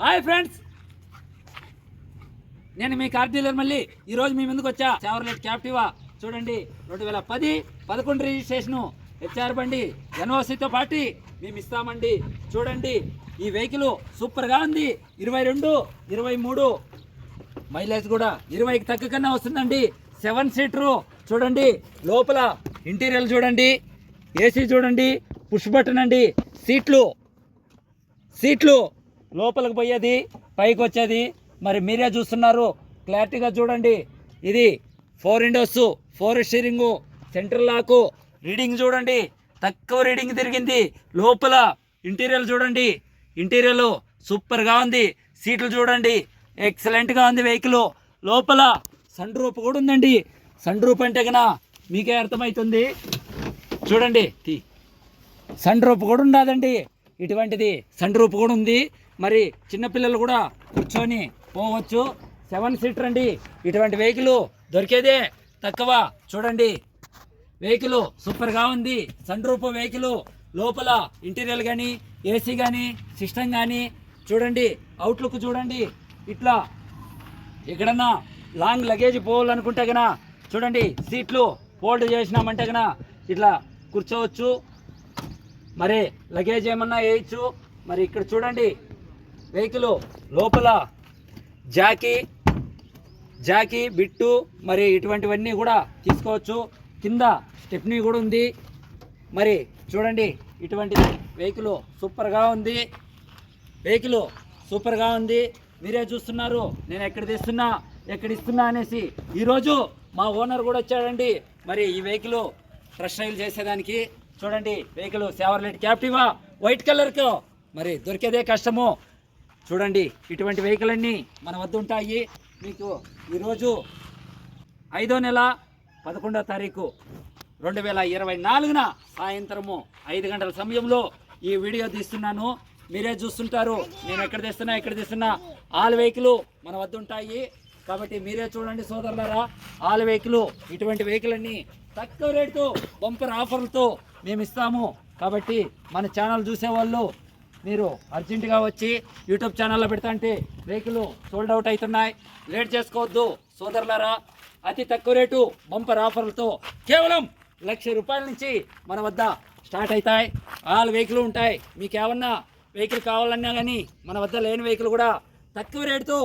Hi friends. నేను మీ car dealer మళ్ళీ. ఈరోజు మీ ముందుకు వచ్చా చావర్లెట్ క్యాప్టివా? చూడండి రెండు వేల పది పదకొండు రిజిస్ట్రేషను హెచ్ఆర్ బండి ఎన్ఓసితో పాటు మేము ఇస్తామండి. చూడండి ఈ వెహికల్ సూపర్గా ఉంది. ఇరవై రెండు ఇరవై మూడు. మైలేజ్ కూడా ఇరవైకి తగ్గ కన్నా వస్తుందండి. సెవెన్ సీటరు చూడండి లోపల ఇంటీరియర్ చూడండి ఏసీ చూడండి పుష్ బటన్ అండి సీట్లు సీట్లు. లోపలికి పోయేది పైకి వచ్చేది మరి మీరే చూస్తున్నారు. క్లారిటీగా చూడండి. ఇది four windows four steering central lock reading చూడండి. తక్కువ రీడింగ్ తిరిగింది. లోపల ఇంటీరియర్ చూడండి. ఇంటీరియర్ సూపర్గా ఉంది. సీట్లు చూడండి. ఎక్సలెంట్గా ఉంది వెహికల్. లోపల సన్ రూప్ కూడా ఉందండి. సన్ రూప్ అంటే కన్నా మీకే అర్థమవుతుంది. చూడండి. తీ సన్ రూప్ కూడా ఉండదండి. ఇటువంటిది సన్ రూప్ కూడా ఉంది. మరి చిన్నపిల్లలు కూడా కూర్చొని పోవచ్చు. సెవెన్ సీటర్ అండి. ఇటువంటి వెహికల్ దొరికేదే తక్కువ. చూడండి. వెహికల్ సూపర్గా ఉంది. సన్ రూప్ వెహికల్ లోపల ఇంటీరియర్ కానీ ఏసీ కానీ సిస్టమ్ కానీ చూడండి. అవుట్లుక్ చూడండి. ఇట్లా ఎక్కడన్నా లాంగ్ లగేజ్ పోవాలనుకుంటే గన చూడండి. సీట్లు ఫోల్డ్ చేసినామంటే గన ఇట్లా కూర్చోవచ్చు. మరి లగేజ్ ఏమన్నా వేయచ్చు? మరి ఇక్కడ చూడండి వెహికల్ లోపల జాకీ జాకీ బిట్టు మరి ఇటువంటివన్నీ కూడా తీసుకోవచ్చు. కింద స్టెప్నీ కూడా ఉంది. మరి చూడండి ఇటువంటి వెహికల్ సూపర్గా ఉంది. వెహికల్ సూపర్గా ఉంది. మీరే చూస్తున్నారు నేను ఎక్కడ తీస్తున్నా ఎక్కడ ఇస్తున్నా అనేసి ఈరోజు మా ఓనర్ కూడా వచ్చాడండి. మరి ఈ వెహికల్ ఫ్రెష్ రైల్ చేసేదానికి. చూడండి వెహికల్ సేవర్లెట్ క్యాప్టివా వైట్ కలర్కు మరి దొరికేదే కష్టము. చూడండి ఇటువంటి వెహికల్ అన్నీ మన వద్ద ఉంటాయి. మీకు ఈరోజు ఐదో నెల పదకొండో తారీఖు రెండు వేల ఇరవై నాలుగున సాయంత్రము ఐదు గంటల సమయంలో ఈ వీడియో తీస్తున్నాను. మీరే చూస్తుంటారు. నేను ఎక్కడ తీస్తున్నా ఎక్కడ తెస్తున్నా ఆల్ వెహికల్ మన వద్ద ఉంటాయి. కాబట్టి మీరే చూడండి సోదరులారా ఆల్ వెహికల్ ఇటువంటి వెహికల్ అన్ని తక్కువ రేటుతో బంపర్ ఆఫర్లతో మేము ఇస్తాము కాబట్టి మన ఛానల్ చూసేవాళ్ళు మీరు అర్జెంటుగా వచ్చి యూట్యూబ్ ఛానల్లో పెడతా అంటే వెహికల్ సోల్డ్ అవుట్ అవుతున్నాయి లేట్ చేసుకోవద్దు సోదరులారా. అతి తక్కువ రేటు బంపర్ ఆఫర్లతో కేవలం లక్ష రూపాయల నుంచి మన వద్ద స్టార్ట్ అవుతాయి ఆల్ వెహికల్ ఉంటాయి. మీకు ఏమన్నా వెహికల్ కావాలన్నా కానీ మన వద్ద లేని వెహికల్ కూడా తక్కువ రేటుతో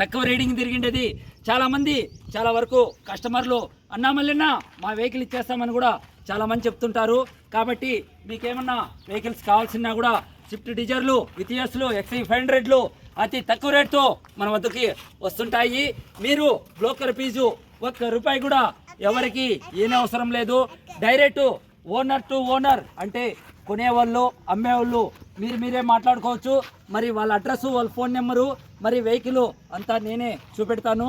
తక్కువ రేటింగ్ తిరిగిండేది చాలామంది చాలా వరకు కస్టమర్లు అన్నా మళ్ళీ మా వెహికల్ ఇచ్చేస్తామని కూడా చాలా మంది చెప్తుంటారు. కాబట్టి మీకేమన్నా వెహికల్స్ కావాల్సినా కూడా స్విఫ్ట్ డిజర్లు వితియస్లు ఎక్సీ ఫైవ్ హండ్రెడ్లు అతి తక్కువ రేటుతో మన వద్దకి వస్తుంటాయి. మీరు బ్రోకర్ ఫీజు ఒక్క రూపాయి కూడా ఎవరికి ఏనే అవసరం లేదు. డైరెక్ట్ ఓనర్ టు ఓనర్ అంటే కొనేవాళ్ళు అమ్మేవాళ్ళు మీరు మీరే మాట్లాడుకోవచ్చు. మరి వాళ్ళ అడ్రస్ వాళ్ళ ఫోన్ నెంబరు మరి వెహికల్ అంతా నేనే చూపెడతాను.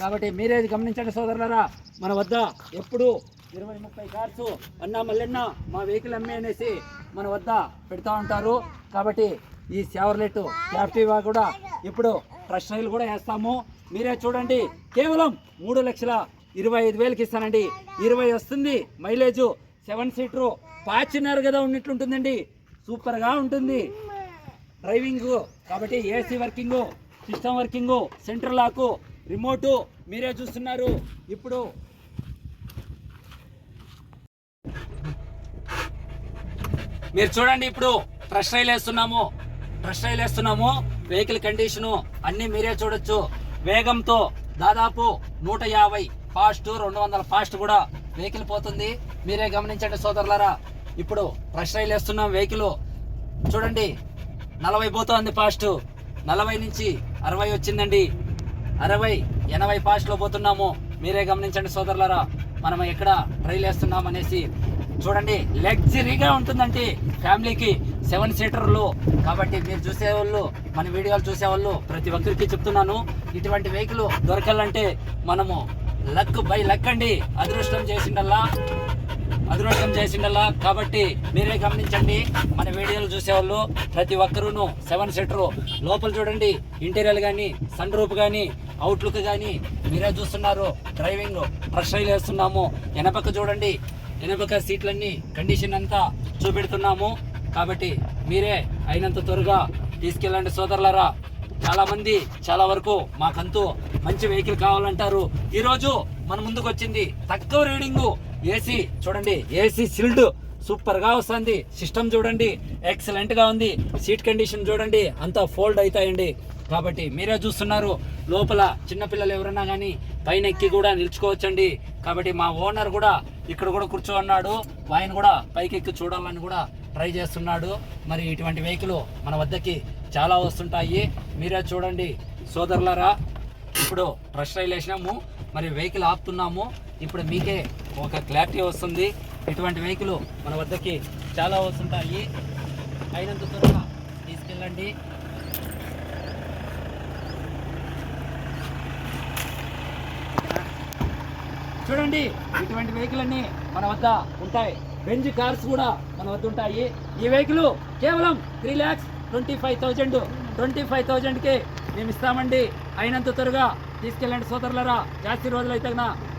కాబట్టి మీరే గమనించండి సోదరులారా మన వద్ద ఎప్పుడు ఇరవై ముప్పై కార్స్ అన్నా మల్లెన్న మా వెహికల్ అమ్మే అనేసి మన వద్ద పెడతా ఉంటారు. కాబట్టి ఈ సేవర్లెట్ క్యాప్టివా కూడా ఇప్పుడు ట్రస్ట్ రైలు కూడా వేస్తాము. మీరే చూడండి. కేవలం మూడు లక్షల ఇరవై ఐదు వేలకి ఇస్తానండి. ఇరవై వస్తుంది. Mileage seven సీటరు. పాచినారు కదా ఉన్నట్లుంటుందండి. సూపర్గా ఉంటుంది. డ్రైవింగ్ కాబట్టి AC working system working central lock remote మీరే చూస్తున్నారు. ఇప్పుడు మీరు చూడండి ఇప్పుడు ట్రష్ రైల్ వేస్తున్నాము. ట్రష్ రైల్ వేస్తున్నాము. వెహికల్ కండిషను అన్ని మీరే చూడొచ్చు. వేగంతో దాదాపు నూట యాభై ఫాస్ట్ రెండు వందల ఫాస్ట్ కూడా వెహికల్ పోతుంది. మీరే గమనించండి సోదరులారా ఇప్పుడు ట్రష్ రైల్ వేస్తున్నాం వెహికల్ చూడండి నలభై పోతోంది ఫాస్ట్. నలభై నుంచి అరవై వచ్చిందండి. అరవై ఎనభై ఫాస్ట్లో పోతున్నాము. మీరే గమనించండి సోదరులారా మనం ఎక్కడ ట్రైల్ వేస్తున్నాం అనేసి చూడండి లగ్జరీగా ఉంటుందండి ఫ్యామిలీకి సెవెన్ సీటర్లు. కాబట్టి మీరు చూసేవాళ్ళు మన వీడియోలు చూసేవాళ్ళు ప్రతి ఒక్కరికి చెప్తున్నాను ఇటువంటి వెహికల్ దొరకాలంటే మనము లక్ బై లక్ అండి. అదృష్టం చేసిండల్లా అదృష్టం చేసిండల్లా. కాబట్టి మీరే గమనించండి మన వీడియోలు చూసేవాళ్ళు ప్రతి ఒక్కరూను సెవెన్ సీటర్ లోపల చూడండి ఇంటీరియర్ కానీ సన్ రూప్ కానీ అవుట్లుక్ కానీ మీరే చూస్తున్నారు డ్రైవింగ్ ఫ్రెష్ వేస్తున్నాము. వెనపక్క చూడండి వెనక సీట్లన్నీ కండిషన్ అంతా చూపెడుతున్నాము. కాబట్టి మీరే అయినంత త్వరగా తీసుకెళ్ళండి సోదరులరా. చాలా మంది చాలా వరకు మాకంతూ మంచి వెహికల్ కావాలంటారు. ఈరోజు మన ముందుకు వచ్చింది తక్కువ రీడింగ్ ఏసీ చూడండి ఏసీ సిల్డ్ సూపర్గా వస్తుంది. సిస్టమ్ చూడండి ఎక్సలెంట్గా ఉంది. సీట్ కండిషన్ చూడండి అంతా ఫోల్డ్ అవుతాయండి. కాబట్టి మీరే చూస్తున్నారు. లోపల చిన్నపిల్లలు ఎవరన్నా కానీ పైన ఎక్కి కూడా నిల్చుకోవచ్చండి. కాబట్టి మా ఓనర్ కూడా ఇక్కడ కూడా కూర్చోన్నాడు. ఆయన కూడా పైకి ఎక్కి చూడాలని కూడా ట్రై చేస్తున్నాడు. మరి ఇటువంటి వెహికల్ మన వద్దకి చాలా వస్తుంటాయి. మీరే చూడండి సోదరులరా ఇప్పుడు ట్రస్ట్ రైల్ వేసినాము మరి వెహికల్ ఆపుతున్నాము. ఇప్పుడు మీకే ఒక క్లారిటీ వస్తుంది. ఇటువంటి వెహికల్ మన వద్దకి చాలా వస్తుంటాయి. అయినంత త్వరగా తీసుకెళ్ళండి. చూడండి ఇటువంటి వెహికల్ అన్ని మన వద్ద ఉంటాయి. బెంజ్ కార్స్ కూడా మన వద్ద ఉంటాయి. ఈ వెహికల్ కేవలం three lakhs twenty five thousand twenty five థౌజండ్కి మేము ఇస్తామండి. అయినంత త్వరగా తీసుకెళ్ళండి సోదరులరా. జాస్తి రోజులు అయితే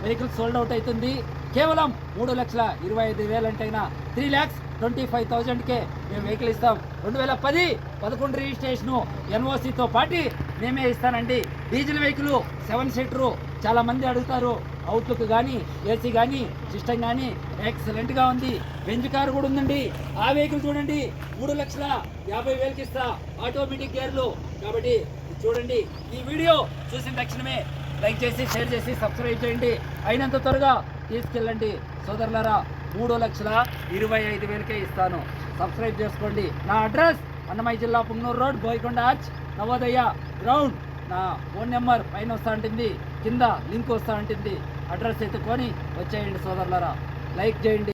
వెహికల్ సోల్డ్ అవుట్ అవుతుంది కేవలం మూడు లక్షల ఇరవై ఐదు వేలు అంటే త్రీ ల్యాక్స్ ట్వంటీ ఫైవ్ థౌజండ్కే మేము వెహికల్ ఇస్తాం. రెండు వేల పది పదకొండు రిజిస్ట్రేషను ఎన్ఓసితో పాటు మేమే ఇస్తానండి. డీజిల్ వెహికల్ సెవెన్ సీటరు చాలా మంది అడుగుతారు. అవుట్లుక్ కానీ ఏసీ కానీ సిస్టమ్ కానీ ఎక్సలెంట్గా ఉంది. బెంజ్ కారు కూడా ఉందండి. ఆ వెహికల్ చూడండి. మూడు లక్షల యాభై వేలకి ఇస్తా. ఆటోమేటిక్ గేర్లు కాబట్టి చూడండి. ఈ వీడియో చూసిన తక్షణమే లైక్ చేసి షేర్ చేసి సబ్స్క్రైబ్ చేయండి. అయినంత త్వరగా తీసుకెళ్ళండి. సోదరులారా మూడు లక్షల ఇరవై ఐదు వేలకే ఇస్తాను. సబ్స్క్రైబ్ చేసుకోండి. నా అడ్రస్ అన్నమయ్య జిల్లా Punganur road Boyakonda arch Navodaya ground. నా ఫోన్ నెంబర్ పైన వస్తూ ఉంటుంది కింద లింక్ వస్తూ ఉంటుంది అడ్రస్ ఎత్తుకొని వచ్చేయండి సోదరులరా. లైక్ చేయండి.